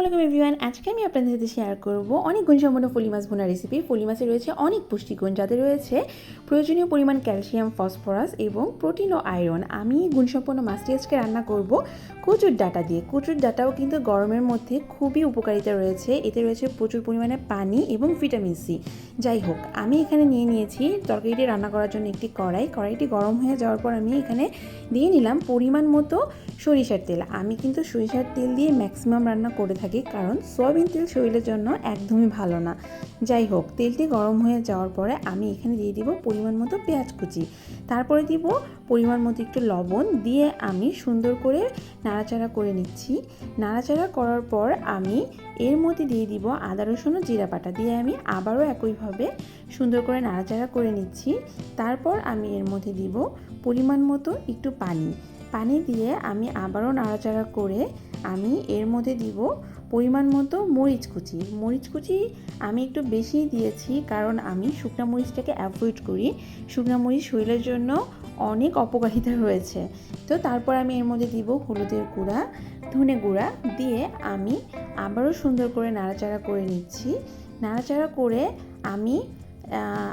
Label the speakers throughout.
Speaker 1: আলাইকুম এভরিওয়ান আজকে আমি আপনাদের সাথে শেয়ার করব অনেক গুণসম্পন্ন ফলি মাছ বোনা রেসিপি ফলি মাছে রয়েছে অনেক পুষ্টিগুণ, যাতে রয়েছে প্রয়োজনীয় পরিমাণ ক্যালসিয়াম ফসফরাস এবং প্রোটিন ও আয়রন আমি গুণসম্পন্ন মাছটি আজকে রান্না করব কচুর ডাটা দিয়ে। কচুর ডাটাও কিন্তু গরমের মধ্যে খুবই উপকারিতা রয়েছে। এতে রয়েছে প্রচুর পরিমাণে পানি এবং ভিটামিন সি যাই হোক, আমি এখানে নিয়ে নিয়েছি তরকারিটি রান্না করার জন্য একটি কড়াই। কড়াইটি গরম হয়ে যাওয়ার পর আমি এখানে দিয়ে নিলাম পরিমাণ মতো সরিষার তেল। আমি কিন্তু সরিষার তেল দিয়ে ম্যাক্সিমাম রান্না করে থাকি। কারণ সয়াবিন তেল শরীরের জন্য একদমই ভালো না। যাই হোক, তেলটি গরম হয়ে যাওয়ার পরে আমি এখানে দিয়ে দিব পরিমাণ মতো পেঁয়াজ কুচি। তারপরে দিব পরিমাণ মতো একটু লবণ দিয়ে আমি সুন্দর করে নাড়াচাড়া করে নিচ্ছি। নাড়াচাড়া করার পর আমি এর মধ্যে দিয়ে দিব আদা, রসুন ও জিরা পাটা দিয়ে আমি আবারও একইভাবে সুন্দর করে নাড়াচাড়া করে নিচ্ছি। তারপর আমি এর মধ্যে দিব পরিমাণ মতো একটু পানি। পানি দিয়ে আমি আবারও নাড়াচাড়া করে আমি এর মধ্যে দিব পরিমাণ মতো মরিচ কুচি। মরিচ কুচি আমি একটু বেশিই দিয়েছি কারণ আমি শুকনো মরিচটাকে অ্যাভয়েড করি। শুকনো মরিচ শরীরের জন্য অনেক অপকারিতা রয়েছে। তো তারপর আমি এর মধ্যে দিব হলুদের গুঁড়া, ধনে গুঁড়া দিয়ে আমি আবারও সুন্দর করে নাড়াচাড়া করে নিচ্ছি। নাড়াচাড়া করে আমি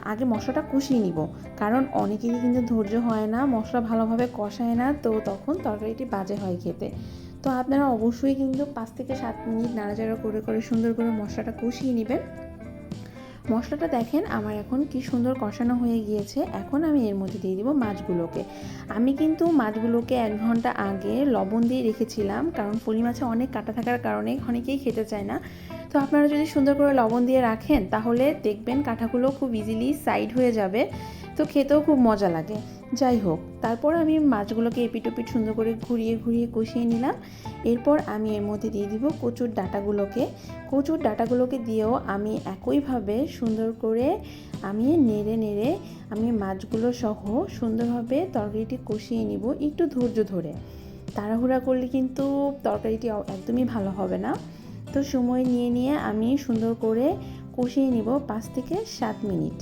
Speaker 1: আগে মশলাটা কষিয়ে নিব। কারণ অনেকেরই কিন্তু ধৈর্য হয় না, মশলা ভালোভাবে কষায় না, তো তখন তরকারিটি বাজে হয় খেতে। তো আপনারা অবশ্যই কিন্তু পাঁচ থেকে সাত মিনিট নাড়াচাড়া করে করে সুন্দর করে মশলাটা কষিয়ে নেবেন। মশলাটা দেখেন, আমার এখন কি সুন্দর কষানো হয়ে গিয়েছে। এখন আমি এর মধ্যে দিয়ে দিব মাছগুলোকে। আমি কিন্তু মাছগুলোকে এক ঘণ্টা আগে লবণ দিয়ে রেখেছিলাম, কারণ পুলি মাছে অনেক কাটা থাকার কারণে অনেকেই খেতে চায় না। তো আপনারা যদি সুন্দর করে লবণ দিয়ে রাখেন, তাহলে দেখবেন কাঁঠাগুলো খুব ইজিলি সাইড হয়ে যাবে। তো খেতেও খুব মজা লাগে। যাই হোক, তারপর আমি মাছগুলোকে এপিটোপিট সুন্দর করে ঘুরিয়ে ঘুরিয়ে কষিয়ে নিলাম। এরপর আমি এর মধ্যে দিয়ে দিব কচুর ডাটাগুলোকে। কচুর ডাটাগুলোকে দিয়েও আমি একইভাবে সুন্দর করে আমি নেড়ে নেড়ে আমি মাছগুলো সহ সুন্দরভাবে তরকারিটি কষিয়ে নিব একটু ধৈর্য ধরে। তাড়াহুড়া করলে কিন্তু তরকারিটি একদমই ভালো হবে না। তো সময় নিয়ে নিয়ে আমি সুন্দর করে কষিয়ে নিব পাঁচ থেকে সাত মিনিট।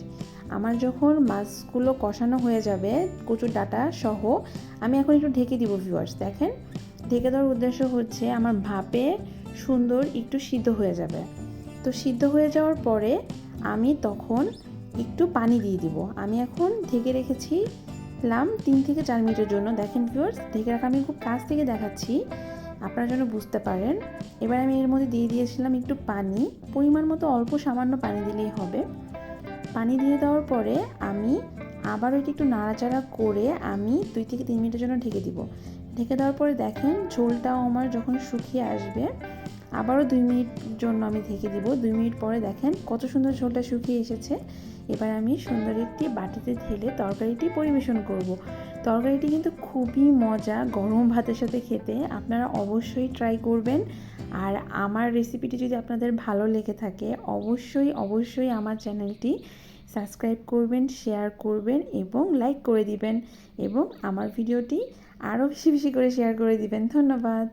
Speaker 1: আমার যখন মাছগুলো কষানো হয়ে যাবে, কচুর ডাটা সহ, আমি এখন একটু ঢেকে দিব ভিউয়ার্স দেখেন। ঢেকে দেওয়ার উদ্দেশ্য হচ্ছে আমার ভাপে সুন্দর একটু সিদ্ধ হয়ে যাবে। তো সিদ্ধ হয়ে যাওয়ার পরে আমি তখন একটু পানি দিয়ে দিব। আমি এখন ঢেকে রেখেছি লাম তিন থেকে চার মিনিটের জন্য। দেখেন ভিউয়ার্স ঢেকে রাখা আমি খুব কাছ থেকে দেখাচ্ছি। আপনারা যেন বুঝতে পারেন। এবার আমি এর মধ্যে দিয়ে দিয়েছিলাম একটু পানি। পরিমাণ মতো অল্প সামান্য পানি দিলেই হবে। পানি দিয়ে দেওয়ার পরে আমি আবার ওইটি একটু নাড়াচাড়া করে আমি দুই থেকে তিন মিনিটের জন্য ঢেকে দিব। ঢেকে দেওয়ার পরে দেখেন ঝোলটাও আমার যখন শুকিয়ে আসবে আবারও দুই মিনিট জন্য আমি ঢেকে দিব। দুই মিনিট পরে দেখেন কত সুন্দর ঝোলটা শুকিয়ে এসেছে। এবার আমি সুন্দর একটি বাটিতে ঢেলে তরকারিটি পরিবেশন করব। তরকারিটি কিন্তু খুবই মজা, গরম ভাতের সাথে খেতে। আপনারা অবশ্যই ট্রাই করবেন। আর আমার রেসিপিটি যদি আপনাদের ভালো লেগে থাকে, অবশ্যই অবশ্যই আমার চ্যানেলটি সাবস্ক্রাইব করবেন শেয়ার করবেন এবং লাইক করে দিবেন এবং আমার ভিডিওটি আরও বেশি বেশি করে শেয়ার করে দিবেন। ধন্যবাদ।